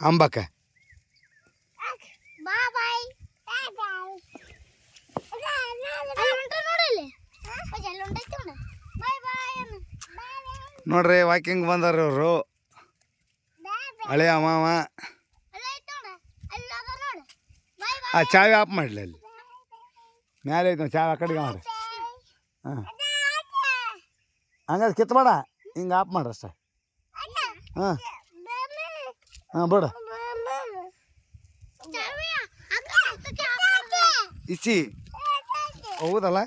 ಅಂಬಕ್ಕ ನೋಡ್ರಿ ವಾಕಿಂಗ್ ಬಂದಾರ ಇವರು. ಹಳೆ ಅಮ್ಮ ಆ ಚಾವಿ ಆಫ್ ಮಾಡಲಿ ಅಲ್ಲಿ. ಮ್ಯಾಲೆ ಐತೆ ಚಾವಿ ಆ ಕಡೆಗೆ ಮಾಡ್ರಿ ಹಾಂ. ಹಂಗಾದ್ರೆ ಕಿತ್ಬೇಡ, ಹಿಂಗೆ ಆಫ್ ಮಾಡ್ರಿ ಅಷ್ಟೇ. ಹಾಂ. ಹಾಂ, ಬಿಡ. ಇಸಿ ಹೌದಲ್ಲ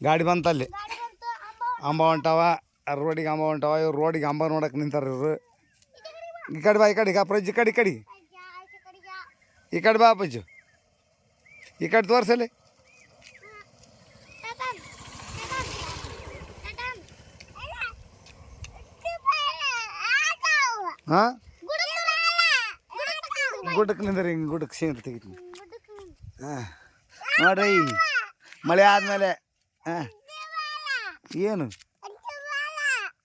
ಗಾಡಿ ಬಂತಲ್ಲಿ. ಅಂಬ ಹೊಂಟವ, ರೋಡಿಗೆ ಅಂಬ ಹೊಂಟವ, ಇವ್ರು ರೋಡಿಗೆ ಅಂಬ ನೋಡಕ್ಕೆ ನಿಂತಾರ ಇವರು. ಈ ಕಡೆ ಬಾ, ಈ ಕಡೆ, ಆ ಪ್ರಜ್ಜಿ ಈ ಕಡೆ ಈ ಕಡೆ. ಈ ಕಡೆ ಬಾ ಅಪ್ಪಜ್ಜು ಈ ಕಡೆ ತೋರ್ಸಲಿ ಹಾಂ? ಗುಡ್ಡಕ್ಕೆ ನಿಂದ್ರಿ ಹಿಂಗೆ ಗುಡ್ಡಕ್ಕೆ ಸೀನ್ ತೆಗಿತೀನಿ. ಹಾಂ. ನೋಡ್ರಿ ಮಳೆ ಆದಮೇಲೆ ಹಾಂ. ಏನು?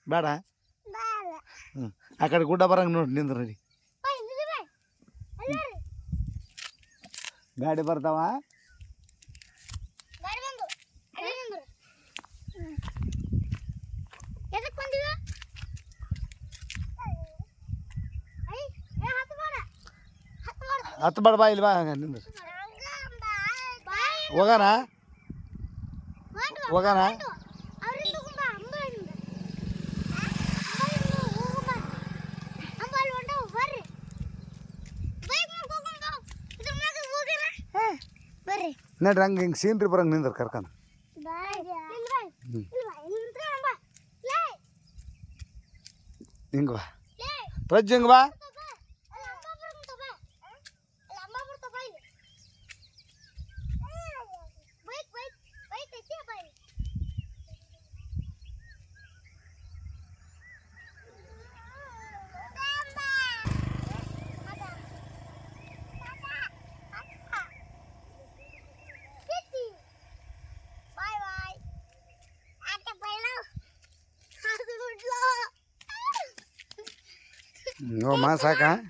ಬೇಡ. ಹ್ಞೂ ಆ ಕಡೆ ಗುಡ್ಡ ಬರಂಗೆ ನೋಡಿ ನಿಂದ್ರಿ ಗಾಡಿ ಬರ್ತಾವ? ಹತ್ತು ಬಡ ಬಾ ಇಲ್ಲಿ ಬಾ ಹಂಗ ನಿಂದ್ರಿ. ಹೋಗೋಣ ಹೋಗೋಣ ನೋಡ್ರಿ ಹಂಗೆ ಹಿಂಗೆ ಸೀನ್ರಿ ಬರಂಗೆ ನಿಂದ್ರ ಕರ್ಕೊಂಡು. ಹಿಂಗೆ ಬಾ. ಪ್ರಜ್ ಹಿಂಗೆ ಬಾ. No más acá.